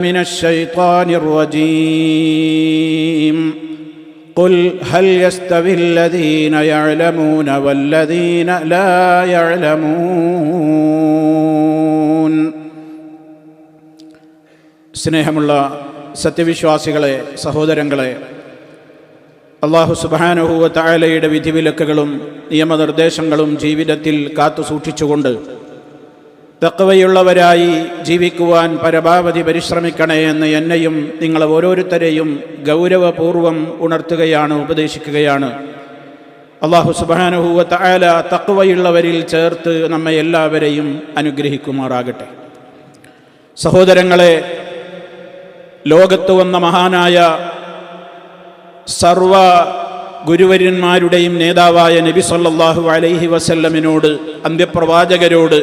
من الشيطان الرجيم قل هل يستوي الذين يعلمون والذين لا يعلمون സ്നേഹമുള്ള സത്യവിശ്വാസികളെ സഹോദരങ്ങളെ അള്ളാഹു സുബാനുഹൂവ തായാലയുടെ വിധിവിലക്കുകളും നിയമനിർദ്ദേശങ്ങളും ജീവിതത്തിൽ കാത്തു സൂക്ഷിച്ചുകൊണ്ട് തക്കവയുള്ളവരായി ജീവിക്കുവാൻ പരമാവധി പരിശ്രമിക്കണേ എന്ന് എന്നെയും നിങ്ങൾ ഓരോരുത്തരെയും ഗൗരവപൂർവം ഉണർത്തുകയാണ് ഉപദേശിക്കുകയാണ്. അള്ളാഹു സുബാനുഹൂവത്ത് ആല തക്കവയുള്ളവരിൽ ചേർത്ത് നമ്മെ എല്ലാവരെയും അനുഗ്രഹിക്കുമാറാകട്ടെ. സഹോദരങ്ങളെ ലോകത്ത് വന്ന മഹാനായ സർവ ഗുരുവര്യന്മാരുടെയും നേതാവായ നബി സല്ലല്ലാഹു അലൈഹി വസല്ലമിനോട് അന്ത്യപ്രവാചകരോട്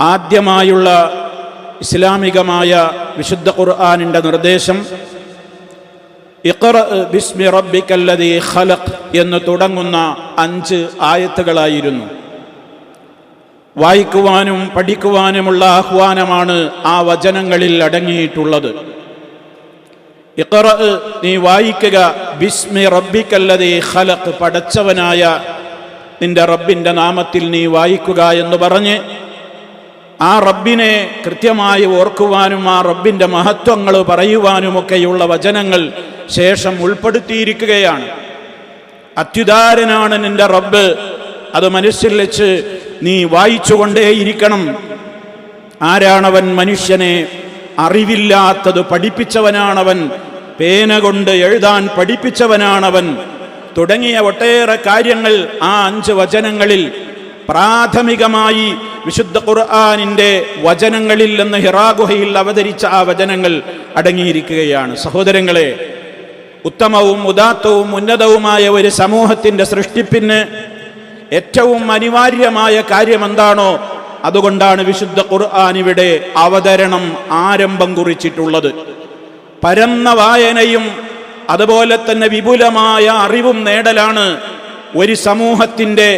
ആദ്യമായുള്ള ഇസ്ലാമികമായ വിശുദ്ധ ഖുർആാനിന്റെ നിർദ്ദേശം ഇഖ്റ ബിസ്മി റബ്ബിക്കല്ലതി ഖലഖ് എന്ന് തുടങ്ങുന്ന അഞ്ച് ആയത്തുകളായിരുന്നു. വായിക്കുവാനും പഠിക്കുവാനുമുള്ള ആഹ്വാനമാണ് ആ വചനങ്ങളിൽ അടങ്ങിയിട്ടുള്ളത്. ഇഖ്റ നീ വായിക്കുക ബിസ്മി റബ്ബിക്കല്ലദീ ഖലഖ് പടച്ചവനായ നിന്റെ റബ്ബിന്റെ നാമത്തിൽ നീ വായിക്കുക എന്ന് പറഞ്ഞ് ആ റബ്ബിനെ കൃത്യമായി ഓർക്കുവാനും ആ റബ്ബിന്റെ മഹത്വങ്ങൾ പറയുവാനുമൊക്കെയുള്ള വചനങ്ങൾ ശേഷം ഉൾപ്പെടുത്തിയിരിക്കുകയാണ്. അത്യുദാരനാണ് നിന്റെ റബ്ബ്. അത് മനസ്സിൽ വെച്ച് നീ വായിച്ചുകൊണ്ടേയിരിക്കണം. ആരാണവൻ മനുഷ്യനെ അറിവില്ലാത്തത് പഠിപ്പിച്ചവനാണവൻ. പേന കൊണ്ട് എഴുതാൻ പഠിപ്പിച്ചവനാണവൻ. തുടങ്ങിയ ഒട്ടേറെ കാര്യങ്ങൾ ആ അഞ്ച് വചനങ്ങളിൽ പ്രാഥമികമായി വിശുദ്ധ ഖുർആാനിന്റെ വചനങ്ങളിൽ നിന്ന് ഹിറാഗുഹയിൽ അവതരിച്ച ആ വചനങ്ങൾ അടങ്ങിയിരിക്കുകയാണ്. സഹോദരങ്ങളെ ഉത്തമവും ഉദാത്തവും ഉന്നതവുമായ ഒരു സമൂഹത്തിന്റെ സൃഷ്ടിപ്പിന് ഏറ്റവും അനിവാര്യമായ കാര്യം എന്താണോ അതുകൊണ്ടാണ് വിശുദ്ധ ഖുർആൻ ഇവിടെ അവതരണം ആരംഭം കുറിച്ചിട്ടുള്ളത്. പരന്ന വായനയും അതുപോലെ തന്നെ വിപുലമായ അറിവും നേടലാണ് ഒരു സമൂഹത്തിന്റെ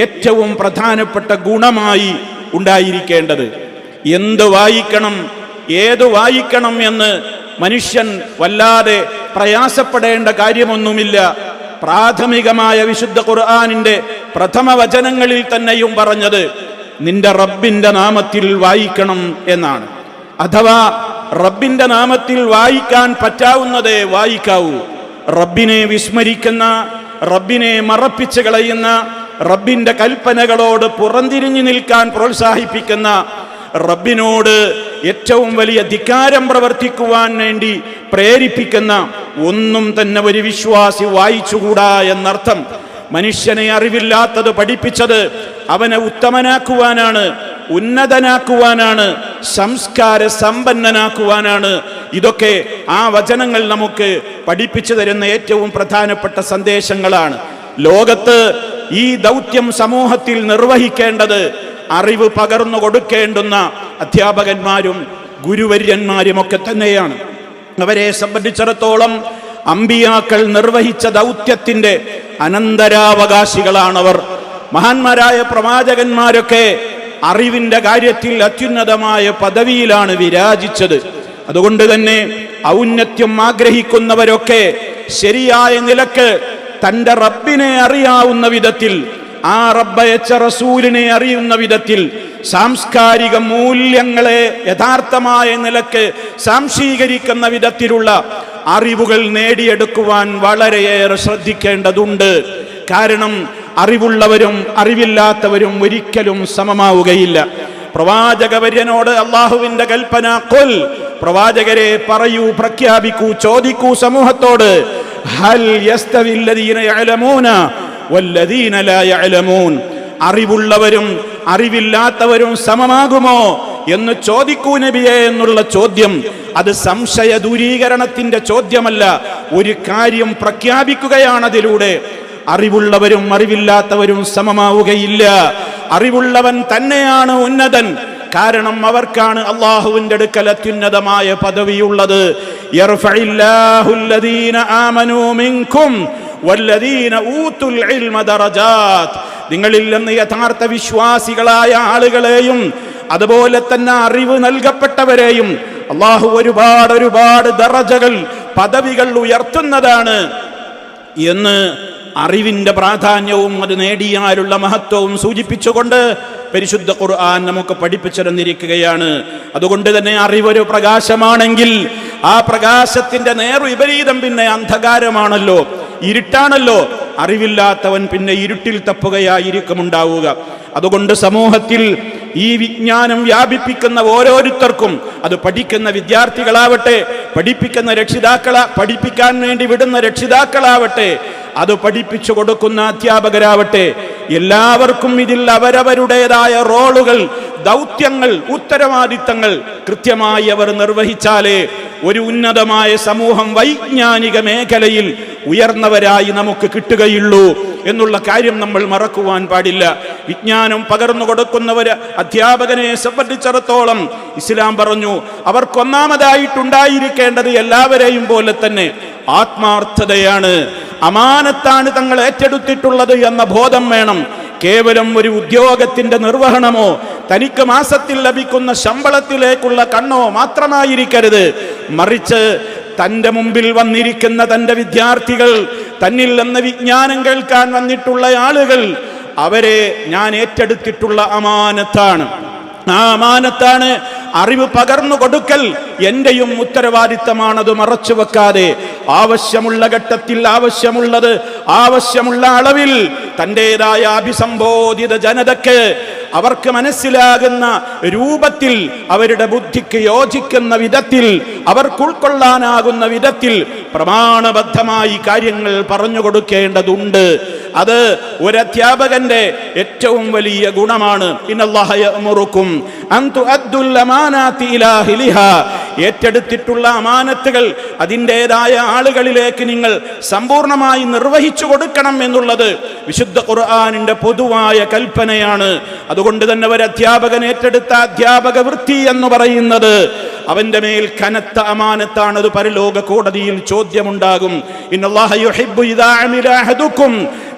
ഏറ്റവും പ്രധാനപ്പെട്ട ഗുണമായി ഉണ്ടായിരിക്കേണ്ടത്. എന്ത് വായിക്കണം ഏത് വായിക്കണം എന്ന് മനുഷ്യൻ വല്ലാതെ പ്രയാസപ്പെടേണ്ട കാര്യമൊന്നുമില്ല. പ്രാഥമികമായ വിശുദ്ധ ഖുർആാനിന്റെ പ്രഥമ വചനങ്ങളിൽ തന്നെയും പറഞ്ഞത് നിന്റെ റബ്ബിന്റെ നാമത്തിൽ വായിക്കണം എന്നാണ്. അഥവാ റബ്ബിന്റെ നാമത്തിൽ വായിക്കാൻ പറ്റാവുന്നതേ വായിക്കാവൂ. റബ്ബിനെ വിസ്മരിക്കുന്ന റബ്ബിനെ മറപ്പിച്ച് കളയുന്ന റബ്ബിന്റെ കൽപ്പനകളോട് പുറംതിരിഞ്ഞു നിൽക്കാൻ പ്രോത്സാഹിപ്പിക്കുന്ന റബ്ബിനോട് ഏറ്റവും വലിയ ധിക്കാരം പ്രവർത്തിക്കുവാൻ വേണ്ടി പ്രേരിപ്പിക്കുന്ന ഒന്നും തന്നെ ഒരു വിശ്വാസി വായിച്ചുകൂടാ എന്നർത്ഥം. മനുഷ്യനെ അറിവില്ലാത്തത് പഠിപ്പിച്ചത് അവനെ ഉത്തമനാക്കുവാനാണ് ഉന്നതനാക്കുവാനാണ് സംസ്കാര സമ്പന്നനാക്കുവാനാണ്. ഇതൊക്കെ ആ വചനങ്ങൾ നമുക്ക് പഠിപ്പിച്ചു തരുന്ന ഏറ്റവും പ്രധാനപ്പെട്ട സന്ദേശങ്ങളാണ്. ലോകത്ത് ഈ ദൗത്യം സമൂഹത്തിൽ നിർവഹിക്കേണ്ടത് അറിവ് പകർന്നു കൊടുക്കേണ്ടുന്ന അധ്യാപകന്മാരും ഗുരുവര്യന്മാരും ഒക്കെ തന്നെയാണ്. അവരെ സംബന്ധിച്ചിടത്തോളം അമ്പിയാക്കൾ നിർവഹിച്ച ദൗത്യത്തിന്റെ അനന്തരാവകാശികളാണവർ. മഹാന്മാരായ പ്രവാചകന്മാരൊക്കെ അറിവിന്റെ കാര്യത്തിൽ അത്യുന്നതമായ പദവിയിലാണ് വിരാജിച്ചത്. അതുകൊണ്ട് തന്നെ ഔന്നത്യം ആഗ്രഹിക്കുന്നവരൊക്കെ ശരിയായ നിലയ്ക്ക് തന്റെ റബ്ബിനെ അറിയാവുന്ന വിധത്തിൽ ആ റബ്ബയച്ച റസൂലിനെ അറിയുന്ന വിധത്തിൽ സാംസ്കാരിക മൂല്യങ്ങളെ യഥാർത്ഥമായ നിലയ്ക്ക് സാംശീകരിക്കുന്ന വിധത്തിലുള്ള അറിവുകൾ നേടിയെടുക്കുവാൻ വളരെയേറെ ശ്രദ്ധിക്കേണ്ടതുണ്ട്. കാരണം അറിവുള്ളവരും അറിവില്ലാത്തവരും ഒരിക്കലും സമമാവുകയില്ല. പ്രവാചകവര്യനോട് അള്ളാഹുവിന്റെ കൽപ്പന കൊൽ പ്രവാചകരെ പറയൂ പ്രഖ്യാപിക്കൂ ചോദിക്കൂ സമൂഹത്തോട് ഹൽ യസ്തവില്ലദീന യഅലമൂന വല്ലദീന ലാ യഅലമൂൻ അറിവുള്ളവരും അറിവില്ലാത്തവരും സമമാകുമോ എന്ന് ചോദിക്കൂ നബിയെ എന്നുള്ള ചോദ്യം. അത് സംശയ ദൂരീകരണത്തിന്റെ ചോദ്യമല്ല. ഒരു കാര്യം പ്രഖ്യാപിക്കുകയാണ് അതിലൂടെ. അറിവുള്ളവരും അറിവില്ലാത്തവരും സമമാവുകയില്ല. അറിവുള്ളവൻ തന്നെയാണ് ഉന്നതൻ. കാരണം അവർക്കാണ് അള്ളാഹുവിന്റെ അടുക്കൽ അത്യുന്നതമായ പദവിയുള്ളത്. യർഫഇല്ലാഹുല്ലദീന ആമനൂ منكم വല്ലദീന أوتوا ഇൽമ درجات നിങ്ങളിൽ നിന്ന് യഥാർത്ഥ വിശ്വാസികളായ ആളുകളെയും അതുപോലെ തന്നെ അറിവ് നൽകപ്പെട്ടവരെയും അള്ളാഹു ഒരുപാട് ഒരുപാട് ദറജകൾ പദവികൾ ഉയർത്തുന്നതാണ് എന്ന് അറിവിന്റെ പ്രാധാന്യവും അത് നേടിയാലുള്ള മഹത്വവും സൂചിപ്പിച്ചുകൊണ്ട് പരിശുദ്ധ ഖുർആൻ നമുക്ക് പഠിപ്പിച്ചിരുന്നിരിക്കുകയാണ് അതുകൊണ്ട് തന്നെ അറിവൊരു പ്രകാശമാണെങ്കിൽ ആ പ്രകാശത്തിന്റെ നേർ വിപരീതം പിന്നെ അന്ധകാരമാണല്ലോ. ഇരുട്ടാണല്ലോ. അറിവില്ലാത്തവൻ പിന്നെ ഇരുട്ടിൽ തപ്പുകയായിരിക്കും ഉണ്ടാവുക അതുകൊണ്ട് സമൂഹത്തിൽ ഈ വിജ്ഞാനം വ്യാപിപ്പിക്കുന്ന ഓരോരുത്തർക്കും അത് പഠിക്കുന്ന വിദ്യാർത്ഥികളാവട്ടെ പഠിപ്പിക്കുന്ന രക്ഷിതാക്കള പഠിപ്പിക്കാൻ വേണ്ടി വിടുന്ന രക്ഷിതാക്കളാവട്ടെ അത് പഠിപ്പിച്ചു കൊടുക്കുന്ന അധ്യാപകരാവട്ടെ എല്ലാവർക്കും ഇതിൽ അവരവരുടേതായ റോളുകൾ ദൗത്യങ്ങൾ ഉത്തരവാദിത്തങ്ങൾ കൃത്യമായി അവർ നിർവഹിച്ചാലേ ഒരു ഉന്നതമായ സമൂഹം വൈജ്ഞാനിക മേഖലയിൽ ഉയർന്നവരായി നമുക്ക് കിട്ടുകയുള്ളൂ എന്നുള്ള കാര്യം നമ്മൾ മറക്കുവാൻ പാടില്ല. വിജ്ഞാനം പകർന്നു കൊടുക്കുന്നവര് അധ്യാപകനെ സംബന്ധിച്ചിടത്തോളം ഇസ്ലാം പറഞ്ഞു അവർക്കൊന്നാമതായിട്ടുണ്ടായിരിക്കേണ്ടത് എല്ലാവരെയും പോലെ തന്നെ ആത്മാർത്ഥതയാണ്. അമാനത്താണ് തങ്ങൾ ഏറ്റെടുത്തിട്ടുള്ളത് എന്ന ബോധം വേണം. കേവലം ഒരു ഉദ്യോഗത്തിന്റെ നിർവഹണമോ തനിക്ക് മാസത്തിൽ ലഭിക്കുന്ന ശമ്പളത്തിലേക്കുള്ള കണ്ണോ മാത്രമായിരിക്കരുത്. മറിച്ച് തന്റെ മുമ്പിൽ വന്നിരിക്കുന്ന തന്റെ വിദ്യാർത്ഥികൾ തന്നിൽ നിന്ന് വിജ്ഞാനം കേൾക്കാൻ വന്നിട്ടുള്ള ആളുകൾ അവരെ ഞാൻ ഏറ്റെടുത്തിട്ടുള്ള അമാനത്താണ്. ആ അമാനത്താണ് അറിവ് പകർന്നു കൊടുക്കൽ എന്റെയും ഉത്തരവാദിത്തമാണത് മറച്ചു വെക്കാതെ. ആവശ്യമുള്ള ഘട്ടത്തിൽ ആവശ്യമുള്ളത് ആവശ്യമുള്ള അളവിൽ തന്റെതായ അഭിസംബോധിത ജനതയ്ക്ക് അവർക്ക് മനസ്സിലാകുന്ന രൂപത്തിൽ അവരുടെ ബുദ്ധിക്ക് യോജിക്കുന്ന വിധത്തിൽ അവർക്ക് ഉൾക്കൊള്ളാനാകുന്ന വിധത്തിൽ പ്രമാണബദ്ധമായി കാര്യങ്ങൾ പറഞ്ഞു കൊടുക്കേണ്ടതുണ്ട്. അത് ഒരു അധ്യാപകന്റെ ഏറ്റവും വലിയ ഗുണമാണ്. ഇന്നല്ലാഹ യഅ്മുറുക്കും ഏറ്റെടുത്തിട്ടുള്ള അമാനത്തുകൾ അതിന്റെതായ ആളുകളിലേക്ക് നിങ്ങൾ സമ്പൂർണമായി നിർവഹിച്ചു കൊടുക്കണം എന്നുള്ളത് വിശുദ്ധ ഖുർആാനിന്റെ പൊതുവായ കൽപ്പനയാണ്. അതുകൊണ്ട് തന്നെ ഒരു അധ്യാപകൻ ഏറ്റെടുത്ത അധ്യാപക വൃത്തി എന്ന് പറയുന്നത് അവന്റെ മേൽ കനത്ത അമാനത്താണ്. അത് പരലോക കോടതിയിൽ ചോദ്യമുണ്ടാകും.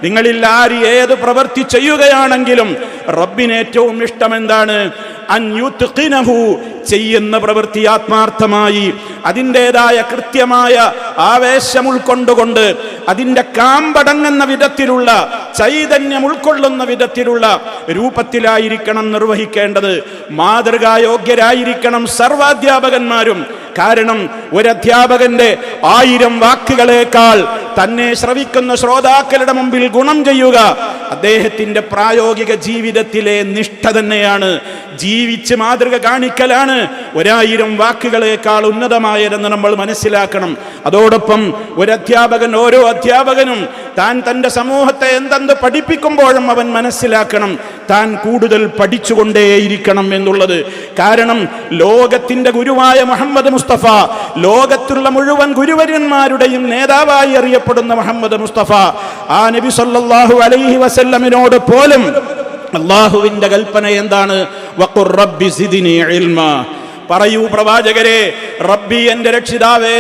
നിങ്ങളിൽ ആര് ഏത് പ്രവൃത്തി ചെയ്യുകയാണെങ്കിലും റബ്ബിന് ഏറ്റവും ഇഷ്ടം എന്താണ്? ചെയ്യുന്ന പ്രവൃത്തി ആത്മാർത്ഥമായി. അതിന്റെതായ കൃത്യമായ ആവേശം ഉൾക്കൊണ്ടുകൊണ്ട് അതിന്റെ കാമ്പടങ്ങുന്ന വിധത്തിലുള്ള ചൈതന്യം ഉൾക്കൊള്ളുന്ന വിധത്തിലുള്ള രൂപത്തിലായിരിക്കണം നിർവഹിക്കേണ്ടത്. മാതൃകായോഗ്യരായിരിക്കണം സർവാധ്യാപകന്മാരും. കാരണം ഒരു അധ്യാപകന്റെ ആയിരം വാക്കുകളേക്കാൾ തന്നെ ശ്രവിക്കുന്ന ശ്രോതാക്കളുടെ മുമ്പിൽ ഗുണം ചെയ്യുക. അദ്ദേഹത്തിന്റെ പ്രായോഗിക ജീവിതത്തിലെ നിഷ്ഠ തന്നെയാണ്. ജീവിച്ച് മാതൃക കാണിക്കലാണ്. ഒരായിരം വാക്കുകളേക്കാൾ ഉന്നതമായതെന്ന് നമ്മൾ മനസ്സിലാക്കണം. അതോടൊപ്പം ഒരു അധ്യാപകൻ ഓരോ അധ്യാപകനും താൻ തന്റെ സമൂഹത്തെ എന്തെന്ത് പഠിപ്പിക്കുമ്പോഴും അവൻ മനസ്സിലാക്കണം. താൻ കൂടുതൽ പഠിച്ചുകൊണ്ടേയിരിക്കണം എന്നുള്ളത്. കാരണം ലോകത്തിന്റെ ഗുരുവായ മുഹമ്മദ് മുസ്തഫ ലോകത്തുള്ള മുഴുവൻ ഗുരുവര്യന്മാരുടെയും നേതാവായി അറിയപ്പെടുന്ന മുഹമ്മദ് മുസ്തഫ ആ നബി സല്ലാഹു അലൈഹി വസല്ലമിനോട് പോലും അള്ളാഹുവിന്റെ കൽപ്പന എന്താണ്? പറയൂ പ്രവാചകരെ റബ്ബി എന്റെ രക്ഷിതാവേ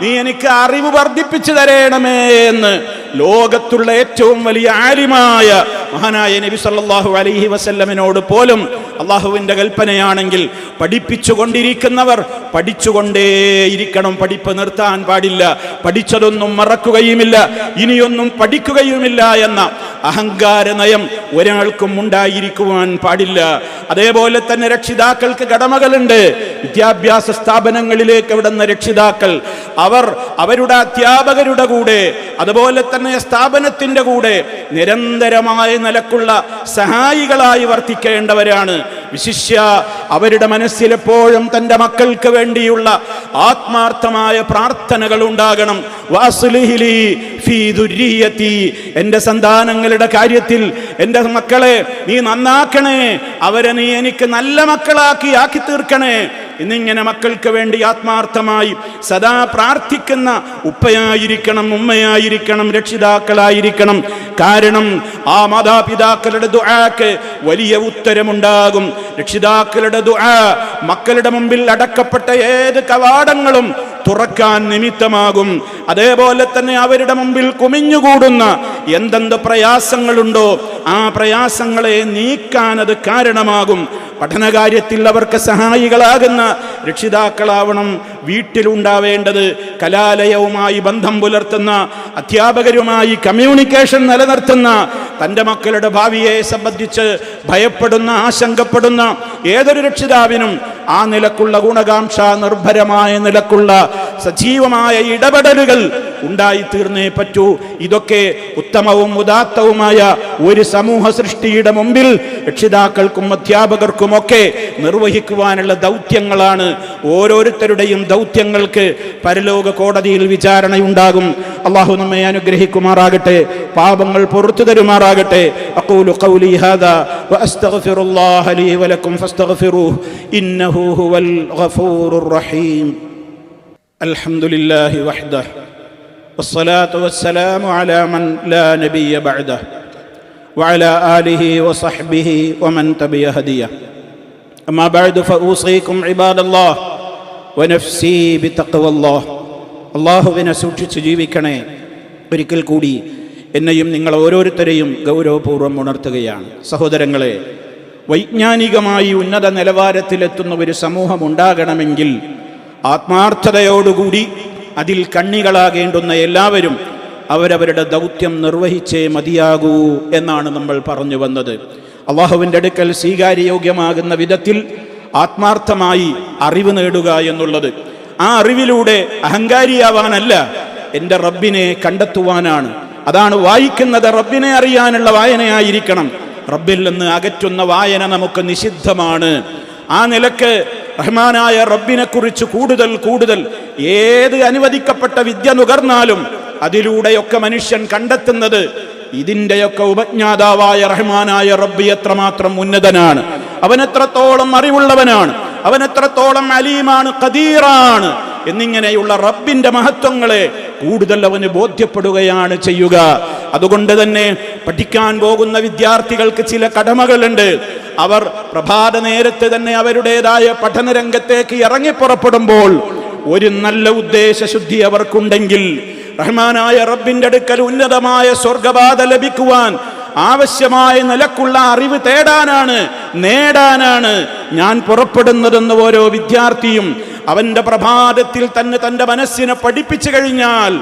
നീ എനിക്ക് അറിവ് വർദ്ധിപ്പിച്ചു തരേണമേ എന്ന് ലോകത്തുള്ള ഏറ്റവും വലിയ ആലിമായ മഹാനായ നബി സല്ലാഹു അലൈഹി വസല്ലമിനോട് പോലും അള്ളാഹുവിന്റെ കൽപ്പനയാണെങ്കിൽ പഠിപ്പിച്ചുകൊണ്ടിരിക്കുന്നവർ പഠിച്ചുകൊണ്ടേയിരിക്കണം. പഠിപ്പ് നിർത്താൻ പാടില്ല. പഠിച്ചതൊന്നും മറക്കുകയുമില്ല. ഇനിയൊന്നും പഠിക്കുകയുമില്ല എന്ന അഹങ്കാര നയം ഒരാൾക്കും ഉണ്ടായിരിക്കുവാൻ പാടില്ല. അതേപോലെ തന്നെ രക്ഷിതാക്കൾക്ക് കടമകളുണ്ട്. വിദ്യാഭ്യാസ സ്ഥാപനങ്ങളിലേക്ക് വിടുന്ന രക്ഷിതാക്കൾ അവർ അവരുടെ അധ്യാപകരുടെ കൂടെ അതുപോലെ തന്നെ സ്ഥാപനത്തിന്റെ കൂടെ നിരന്തരമായ നിലക്കുള്ള സഹായികളായി വർത്തിക്കേണ്ടവരാണ്. വിശിഷ്യ അവരുടെ മനസ്സിലെപ്പോഴും തന്റെ മക്കൾക്ക് വേണ്ടിയുള്ള ആത്മാർത്ഥമായ പ്രാർത്ഥനകൾ ഉണ്ടാകണം. വാസുലിഹിലി ഫീ ദുരീയത്തി എന്റെ സന്താനങ്ങളുടെ കാര്യത്തിൽ എന്റെ മക്കളെ നീ നന്നാക്കണേ. അവരെ നീ എനിക്ക് നല്ല മക്കളാക്കി ആക്കി തീർക്കണേ. എന്നിങ്ങനെ മക്കൾക്ക് വേണ്ടി ആത്മാർത്ഥമായി സദാ പ്രാർത്ഥിക്കുന്ന ഉപ്പയായിരിക്കണം ഉമ്മയായിരിക്കണം രക്ഷിതാക്കളായിരിക്കണം. കാരണം ആ മാതാപിതാക്കളുടെ ദുആക്ക് വലിയ ഉത്തരമുണ്ടാകും. രക്ഷിതാക്കളുടെ ദുആ മക്കളുടെ മുമ്പിൽ അടക്കപ്പെട്ട ഏത് കവാടങ്ങളും തുറക്കാൻ നിമിത്തമാകും. അതേപോലെ തന്നെ അവരുടെ മുമ്പിൽ കുമിഞ്ഞുകൂടുന്ന എന്തെന്ത് പ്രയാസങ്ങളുണ്ടോ ആ പ്രയാസങ്ങളെ നീക്കാൻ അത് കാരണമാകും. പഠനകാര്യത്തിൽ അവർക്ക് സഹായികളാകുന്ന രക്ഷിതാക്കളാവണം വീട്ടിലുണ്ടാവേണ്ടത്. കലാലയവുമായി ബന്ധം പുലർത്തുന്ന അധ്യാപകരുമായി കമ്മ്യൂണിക്കേഷൻ നിലനിർത്തുന്ന തന്റെ മക്കളുടെ ഭാവിയെ സംബന്ധിച്ച് ഭയപ്പെടുന്ന ആശങ്കപ്പെടുന്ന ഏതൊരു രക്ഷിതാവിനും ആ നിലക്കുള്ള ഗുണകാംക്ഷ നിർഭരമായ നിലക്കുള്ള സജീവമായ ഇടപെടലുകൾ ഉണ്ടായിത്തീർന്നേ പറ്റൂ. ഇതൊക്കെ ഉത്തമവും ഉദാത്തവുമായ ഒരു സമൂഹ സൃഷ്ടിയുടെ മുമ്പിൽ രക്ഷിതാക്കൾക്കും അധ്യാപകർക്കുമൊക്കെ നിർവഹിക്കുവാനുള്ള ദൗത്യങ്ങളാണ് ഓരോരുത്തരുടെയും ദൗത്യങ്ങൾക്ക് പരലോക കോടതിയിൽ വിചാരണയുണ്ടാകും. അള്ളാഹു നമ്മെ അനുഗ്രഹിക്കുമാറാകട്ടെ പാപങ്ങൾ പുറത്തു തരുമാറാകട്ടെ. അഖൂലു ഖൗലി ഹാദാ ഗഫൂറുർ റഹീം അൽഹംദുലില്ലാഹി വഹ്ദഹു والصلاة والسلام على من لا نبي بعده وعلى آله وصحبه ومن تبع هديه أما بعد فأوصيكم عباد الله ونفسي بتقوى الله അള്ളാഹുവിനെ സൂക്ഷിച്ച് ജീവിക്കണേ ഒരിക്കൽ കൂടി എന്നെയും നിങ്ങൾ ഓരോരുത്തരെയും ഗൗരവപൂർവ്വം ഉണർത്തുകയാണ് സഹോദരങ്ങളെ വൈജ്ഞാനികമായി ഉന്നത നിലവാരത്തിലെത്തുന്ന ഒരു സമൂഹം ഉണ്ടാകണമെങ്കിൽ ആത്മാർത്ഥതയോടുകൂടി അതിൽ കണ്ണികളാകേണ്ടുന്ന എല്ലാവരും അവരവരുടെ ദൗത്യം നിർവഹിച്ചേ മതിയാകൂ എന്നാണ് നമ്മൾ പറഞ്ഞു വന്നത്. അള്ളാഹുവിന്റെ അടുക്കൽ സ്വീകാര്യയോഗ്യമാകുന്ന വിധത്തിൽ ആത്മാർത്ഥമായി അറിവ് നേടുക എന്നുള്ളത്. ആ അറിവിലൂടെ അഹങ്കാരിയാവാനല്ല എന്റെ റബ്ബിനെ കണ്ടെത്തുവാനാണ്. അതാണ് വായിക്കുന്നത് റബ്ബിനെ അറിയാനുള്ള വായനയായിരിക്കണം റബ്ബിൽ നിന്ന് അകറ്റുന്ന വായന നമുക്ക് നിഷിദ്ധമാണ്. ആ നിലയ്ക്ക് റഹ്മാനായ റബ്ബിനെ കുറിച്ച് കൂടുതൽ കൂടുതൽ ഏത് അനുവദിക്കപ്പെട്ട വിദ്യ നുകർന്നാലും അതിലൂടെയൊക്കെ മനുഷ്യൻ കണ്ടെത്തുന്നത് ഇതിന്റെയൊക്കെ ഉപജ്ഞാതാവായ റഹ്മാനായ റബ്ബി എത്രമാത്രം ഉന്നതനാണ്. അവൻ അവനെത്രത്തോളം അറിവുള്ളവനാണ്. അവനെത്രത്തോളം അലീമാണ് കദീറാണ് എന്നിങ്ങനെയുള്ള റബ്ബിന്റെ മഹത്വങ്ങളെ കൂടുതൽ അവന് ബോധ്യപ്പെടുകയാണ് ചെയ്യുക. അതുകൊണ്ട് തന്നെ പഠിക്കാൻ പോകുന്ന വിദ്യാർത്ഥികൾക്ക് ചില കടമകളുണ്ട്. അവർ പ്രഭാത നേരത്തെ തന്നെ അവരുടേതായ പഠനരംഗത്തേക്ക് ഇറങ്ങി പുറപ്പെടുമ്പോൾ ഒരു നല്ല ഉദ്ദേശശുദ്ധി അവർക്കുണ്ടെങ്കിൽ റഹ്മാനായ റബ്ബിന്റെ അടുക്കൽ ഉന്നതമായ സ്വർഗബാധ ലഭിക്കുവാൻ ആവശ്യമായ നിലക്കുള്ള അറിവ് തേടാനാണ് നേടാനാണ് ഞാൻ പുറപ്പെടുന്നതെന്ന് ഓരോ വിദ്യാർത്ഥിയും അവന്റെ പ്രഭാതത്തിൽ തന്നെ തന്റെ മനസ്സിനെ പഠിപ്പിച്ചു കഴിഞ്ഞാൽ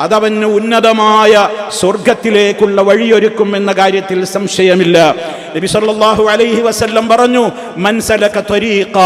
അതവന് ഉന്നതമായ സ്വർഗത്തിലേക്കുള്ള വഴിയൊരുക്കും എന്ന കാര്യത്തിൽ സംശയമില്ല. നബി സല്ലല്ലാഹു അലൈഹി വസല്ലം പറഞ്ഞു മൻസലക ത്വരീഖ.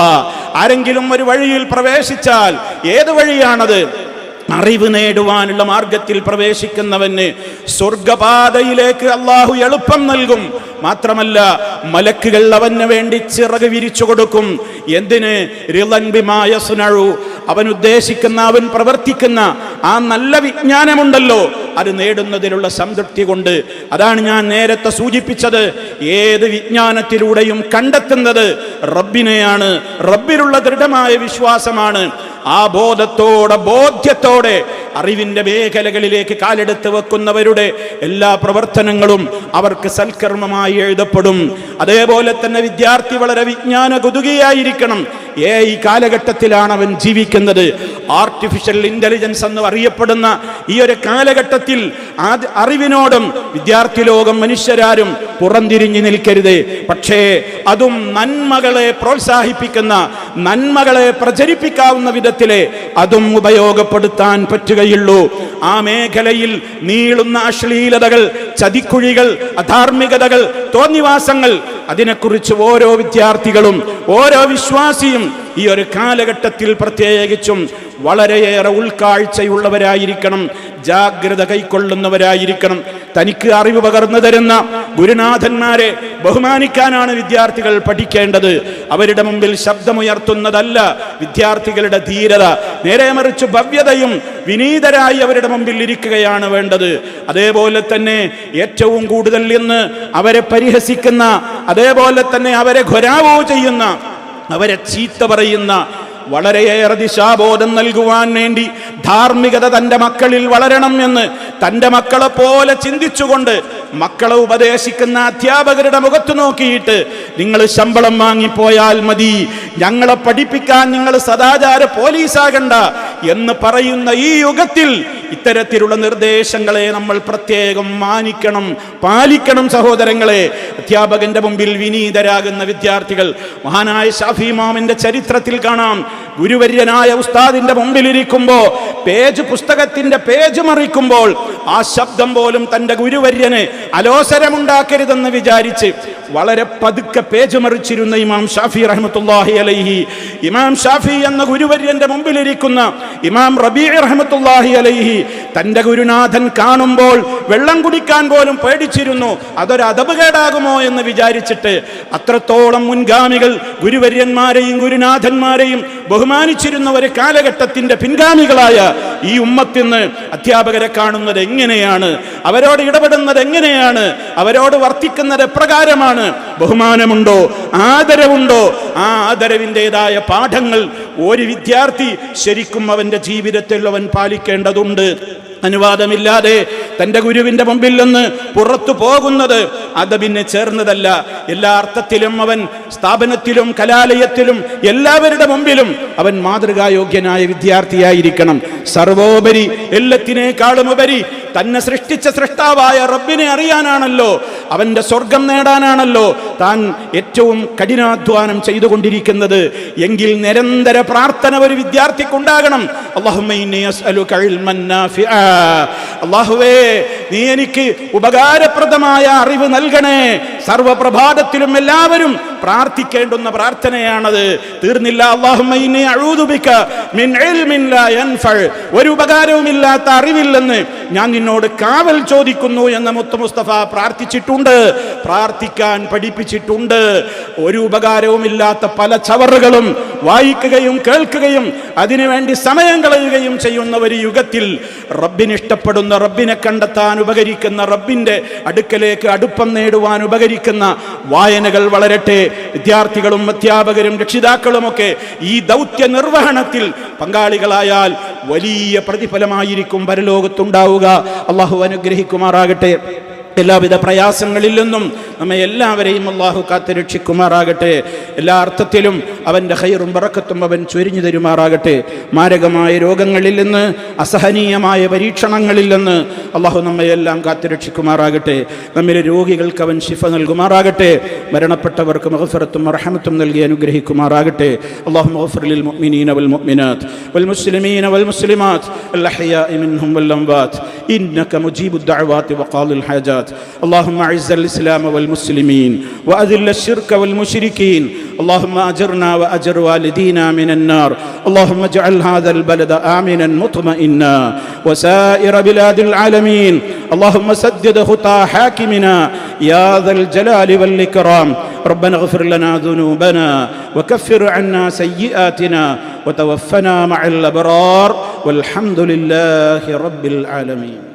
ആരെങ്കിലും ഒരു വഴിയിൽ പ്രവേശിച്ചാൽ ഏത് വഴിയാണത്? അറിവ് നേടുവാനുള്ള മാർഗത്തിൽ പ്രവേശിക്കുന്നവന് സ്വർഗപാതയിലേക്ക് അള്ളാഹു എളുപ്പം നൽകും. മാത്രമല്ല മലക്കുകൾ അവന് വേണ്ടി ചിറക് വിരിച്ചു കൊടുക്കും. എന്തിന്? റിലൻബിമായ സുനഴു അവൻ ഉദ്ദേശിക്കുന്ന അവൻ പ്രവർത്തിക്കുന്ന ആ നല്ല വിജ്ഞാനമുണ്ടല്ലോ. അത് നേടുന്നതിലുള്ള സംതൃപ്തി കൊണ്ട്. അതാണ് ഞാൻ നേരത്തെ സൂചിപ്പിച്ചത്. ഏത് വിജ്ഞാനത്തിലൂടെയും കണ്ടെത്തുന്നത് റബ്ബിനെയാണ്. റബ്ബിലുള്ള ദൃഢമായ വിശ്വാസമാണ്. ആ ബോധത്തോടെ ബോധ്യത്തോടെ അറിവിന്റെ മേഖലകളിലേക്ക് കാലെടുത്ത് വെക്കുന്നവരുടെ എല്ലാ പ്രവർത്തനങ്ങളും അവർക്ക് സൽക്കർമ്മമായി എഴുതപ്പെടും. അതേപോലെ തന്നെ വിദ്യാർത്ഥി വളരെ വിജ്ഞാന കുതുകയായിരിക്കണം ഏ ഈ കാലഘട്ടത്തിലാണ് അവൻ ജീവിക്കുന്നത്. ആർട്ടിഫിഷ്യൽ ഇന്റലിജൻസ് എന്ന് അറിയപ്പെടുന്ന ഈ ഒരു കാലഘട്ടത്തിൽ അറിവിനോടും വിദ്യാർത്ഥി ലോകം മനുഷ്യരാരും പുറംതിരിഞ്ഞു നിൽക്കരുത്. പക്ഷേ അതും നന്മകളെ പ്രോത്സാഹിപ്പിക്കുന്ന നന്മകളെ പ്രചരിപ്പിക്കാവുന്ന വിധത്തിലെ അതും ഉപയോഗപ്പെടുത്താൻ പറ്റുകയുള്ളൂ. ആ മേഖലയിൽ നീളുന്ന അശ്ലീലതകൾ ചതിക്കുഴികൾ അധാർമികതകൾ തോന്നിവാസങ്ങൾ അതിനെക്കുറിച്ച് ഓരോ വിദ്യാർത്ഥികളും ഓരോ വിശ്വാസിയും ഈ ഒരു കാലഘട്ടത്തിൽ പ്രത്യേകിച്ചും വളരെയേറെ ഉൾക്കാഴ്ചയുള്ളവരായിരിക്കണം ജാഗ്രത കൈക്കൊള്ളുന്നവരായിരിക്കണം. തനിക്ക് അറിവ് പകർന്നു തരുന്ന ഗുരുനാഥന്മാരെ ബഹുമാനിക്കാനാണ് വിദ്യാർത്ഥികൾ പഠിക്കേണ്ടത്. അവരുടെ മുമ്പിൽ ശബ്ദമുയർത്തുന്നതല്ല വിദ്യാർത്ഥികളുടെ ധീരത. നേരെ മറിച്ച് ഭവ്യതയും വിനീതരായി അവരുടെ മുമ്പിൽ ഇരിക്കുകയാണ് വേണ്ടത്. അതേപോലെ തന്നെ ഏറ്റവും കൂടുതൽ ഇന്ന് അവരെ പരിഹസിക്കുന്ന അതേപോലെ തന്നെ അവരെ ഘൊരാവോ ചെയ്യുന്ന അവരെ ചീത്ത പറയുന്ന വളരെയേറെ ദിശാബോധം നൽകുവാൻ വേണ്ടി ധാർമ്മികത തന്റെ മക്കളിൽ വളരണം എന്ന് തന്റെ മക്കളെ പോലെ ചിന്തിച്ചുകൊണ്ട് മക്കളെ ഉപദേശിക്കുന്ന അധ്യാപകരുടെ മുഖത്ത് നോക്കിയിട്ട് നിങ്ങൾ ശമ്പളം വാങ്ങിപ്പോയാൽ മതി. ഞങ്ങളെ പഠിപ്പിക്കാൻ നിങ്ങൾ സദാചാര പോലീസാകണ്ട എന്ന് പറയുന്ന ഈ യുഗത്തിൽ ഇത്തരത്തിലുള്ള നിർദ്ദേശങ്ങളെ നമ്മൾ പ്രത്യേകം മാനിക്കണം പാലിക്കണം സഹോദരങ്ങളെ. അധ്യാപകന്റെ മുമ്പിൽ വിനീതരാകുന്ന വിദ്യാർത്ഥികൾ മഹാനായ ഷാഫി മാമിന്റെ ചരിത്രത്തിൽ കാണാം. ഗുരുവര്യനായ ഉസ്താദിന്റെ മുമ്പിലിരിക്കുമ്പോ പേജ് പുസ്തകത്തിന്റെ പേജ് മറിക്കുമ്പോൾ ആ ശബ്ദം പോലും തന്റെ ഗുരുവര്യന് അലോസരമുണ്ടാക്കരുതെന്ന് വിചാരിച്ച് വളരെ പതുക്കെ പേജ് മറിച്ചിരുന്ന ഇമാം ഷാഫി റഹ്മത്തുല്ലാഹി അലൈഹി. ഇമാം ഷാഫി എന്ന ഗുരുവര്യന്റെ മുമ്പിലിരിക്കുന്ന ഇമാം റബീ റഹ്മത്തുല്ലാഹി അലൈഹി തന്റെ ഗുരുനാഥൻ കാണുമ്പോൾ വെള്ളം കുടിക്കാൻ പോലും പേടിച്ചിരുന്നു. അതൊരു അതപകേടാകുമോ എന്ന് വിചാരിച്ചിട്ട് അത്രത്തോളം മുൻഗാമികൾ ഗുരുവര്യന്മാരെയും ഗുരുനാഥന്മാരെയും ബഹുമാനിച്ചിരുന്ന ഒരു കാലഘട്ടത്തിന്റെ പിൻഗാമികളായ ഈ ഉമ്മത്തിന്ന് അധ്യാപകരെ കാണുന്നത് എങ്ങനെയാണ്? അവരോട് ഇടപെടുന്നത് എങ്ങനെയാണ്? അവരോട് വർത്തിക്കുന്നത് എപ്രകാരമാണ്? ബഹുമാനമുണ്ടോ? ആദരവുണ്ടോ? ആ ആദരവിന്റെതായ പാഠങ്ങൾ ഒരു വിദ്യാർത്ഥി ശരിക്കും അവന്റെ ജീവിതത്തിൽ അവൻ പാലിക്കേണ്ടതുണ്ട്. അനുവാദമില്ലാതെ തന്റെ ഗുരുവിന്റെ മുമ്പിൽ നിന്ന് പുറത്തു പോകുന്നത് അതബിന് ചേർന്നതല്ല. എല്ലാ അർത്ഥത്തിലും അവൻ സ്ഥാപനത്തിലും കലാലയത്തിലും എല്ലാവരുടെ മുമ്പിലും അവൻ മാതൃകായോഗ്യനായ വിദ്യാർത്ഥിയായിരിക്കണം. സർവോപരി എല്ലാത്തിനേക്കാളും ഉപരി തന്നെ സൃഷ്ടിച്ച സൃഷ്ടാവായ റബ്ബിനെ അറിയാനാണല്ലോ അവന്റെ സ്വർഗം നേടാനാണല്ലോ താൻ ഏറ്റവും കഠിനാധ്വാനം ചെയ്തുകൊണ്ടിരിക്കുന്നത്. എങ്കിൽ നിരന്തര പ്രാർത്ഥന ഒരു വിദ്യാർത്ഥിക്കുണ്ടാകണം. അള്ളാഹുവേ നീ എനിക്ക് ഉപകാരപ്രദമായ അറിവ് നൽകണേ. സർവപ്രഭാതത്തിലും എല്ലാവരും പ്രാർത്ഥിക്കേണ്ടുന്ന പ്രാർത്ഥനയാണത്. തീർന്നില്ല. ഒരു ഉപകാരവുമില്ലാത്ത അറിവില്ലെന്ന് ഞാൻ നിന്നോട് കാവൽ ചോദിക്കുന്നു എന്ന് മുത്ത് മുസ്തഫ പ്രാർത്ഥിച്ചിട്ടുണ്ട്. പ്രാർത്ഥിക്കാൻ പഠിപ്പിച്ചിട്ടുണ്ട്. ഒരു ഉപകാരവുമില്ലാത്ത പല ചവറുകളും വായിക്കുകയും കേൾക്കുകയും അതിനുവേണ്ടി സമയം കളയുകയും ചെയ്യുന്ന ഒരു യുഗത്തിൽ റബ്ബിന് ഇഷ്ടപ്പെടുന്ന റബ്ബിനെ കണ്ടെത്താൻ ഉപകരിക്കുന്ന റബ്ബിന്റെ അടുക്കലേക്ക് അടുപ്പം നേടുവാൻ ഉപകരിക്കുന്ന വായനകൾ വളരട്ടെ. വിദ്യാർത്ഥികളും അധ്യാപകരും രക്ഷിതാക്കളുമൊക്കെ ഈ ദൗത്യ നിർവഹണത്തിൽ പങ്കാളികളായാൽ വലിയ പ്രതിഫലമായിരിക്കും പരലോകത്തുണ്ടാവുക. അള്ളാഹു അനുഗ്രഹിക്കുമാറാകട്ടെ. എല്ലാവിധ പ്രയാസങ്ങളിൽ നിന്നും നമ്മെ എല്ലാവരെയും അള്ളാഹു കാത്തുരക്ഷിക്കുമാറാകട്ടെ എല്ലാ അർത്ഥത്തിലും അവന്റെ ഹൈറും പറക്കത്തും അവൻ ചൊരിഞ്ഞു തരുമാറാകട്ടെ. മാരകമായ രോഗങ്ങളിൽ നിന്ന് അസഹനീയമായ പരീക്ഷണങ്ങളിൽ നിന്ന് അള്ളാഹു നമ്മയെല്ലാം കാത്തുരക്ഷിക്കുമാറാകട്ടെ നമ്മിലെ രോഗികൾക്ക് അവൻ ശിഫ നൽകുമാറാകട്ടെ. മരണപ്പെട്ടവർക്ക് മഹഫറത്തും അർഹമത്തും നൽകി അനുഗ്രഹിക്കുമാറാകട്ടെ. അള്ളാഹു മുഅ്മിനീന വൽ മുഅ്മിനാത്ത് വൽ മുസ്ലിമീന വൽ മുസ്ലിമാത്ത്. അൽ മിൻഹും വൽ ഇന്നക മുജീബുദ് ദഅവാത്തി വഖാലിൽ الحاجات اللهم أعز الإسلام والمسلمين وأذل الشرك والمشركين. اللهم أجرنا وأجر والدينا من النار. اللهم اجعل هذا البلد آمنا مطمئنا وسائر بلاد العالمين. اللهم سدد خطى حاكمنا. يا ذا الجلال والإكرام. ربنا اغفر لنا ذنوبنا وكفر عنا سيئاتنا وتوفنا مع الأبرار. والحمد لله رب العالمين.